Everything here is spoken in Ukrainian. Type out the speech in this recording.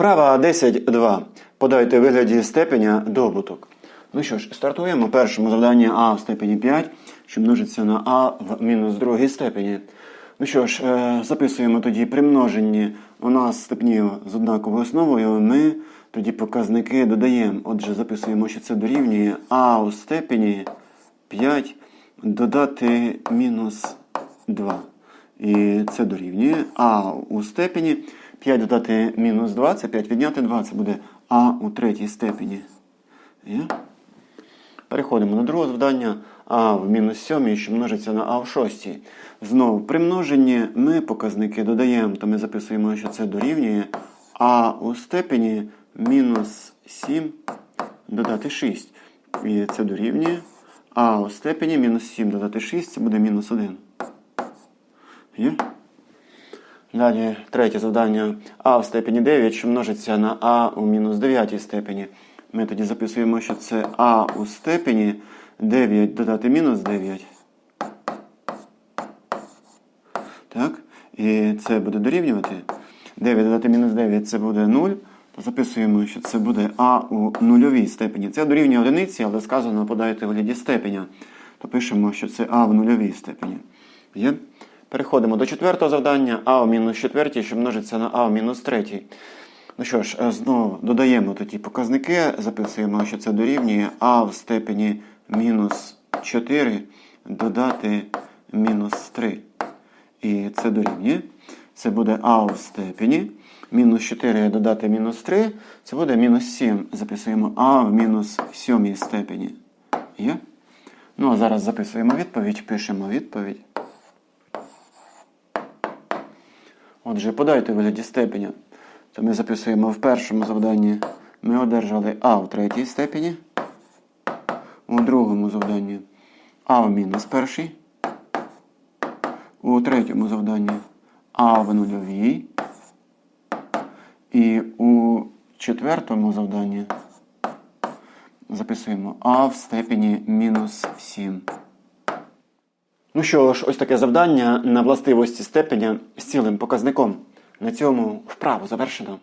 Вправа 10.2. Подайте вигляді степеня добуток. Ну що ж, стартуємо. Першому завдання а в степені 5, що множиться на а в мінус другій степені. Ну що ж, е, записуємо тоді примноженні у нас степні з однаковою основою. Ми тоді показники додаємо. Отже, записуємо, що це дорівнює а у степені 5 додати мінус 2. І це дорівнює а у степені 5 додати мінус 2, це 5 відняти 2, це буде а у третій степені. Переходимо до другого завдання. А в мінус 7, що множиться на А в шостій. Знову при множенні ми показники додаємо, то ми записуємо, що це дорівнює А у степені мінус 7 додати 6. І це дорівнює А у степені мінус 7 додати 6, це буде мінус 1. Є? Далі третє завдання А в степені 9, що множиться на А у мінус 9 степені. Ми тоді записуємо, що це А у степені 9 додати мінус 9. Так? І це буде дорівнювати. 9 додати мінус 9 це буде 0. То записуємо, що це буде А у нульовій степені. Це дорівнює одиниці, але сказано подайте в вигляді степеня. То пишемо, що це А в нульовій степені. Є? Переходимо до четвертого завдання А мінус четвертій, що множиться на А мінус третій. Ну що ж, е, знову додаємо тоді показники, записуємо, що це дорівнює А в степені мінус 4 додати мінус 3. І це дорівнює. Це буде А в степені. Мінус 4 додати мінус 3. Це буде мінус 7. Записуємо А в мінус 7 степені. Є? Ну, а зараз записуємо відповідь, пишемо відповідь. Отже, подайте вигляді степеня. То ми записуємо в першому завданні. Ми одержали А в третій степені. У другому завданні А в мінус першій. У третьому завданні А в нульовій. І у четвертому завданні записуємо А в степені мінус 7. Ну що ж, ось таке завдання на властивості степеня з цілим показником. На цьому вправу завершено.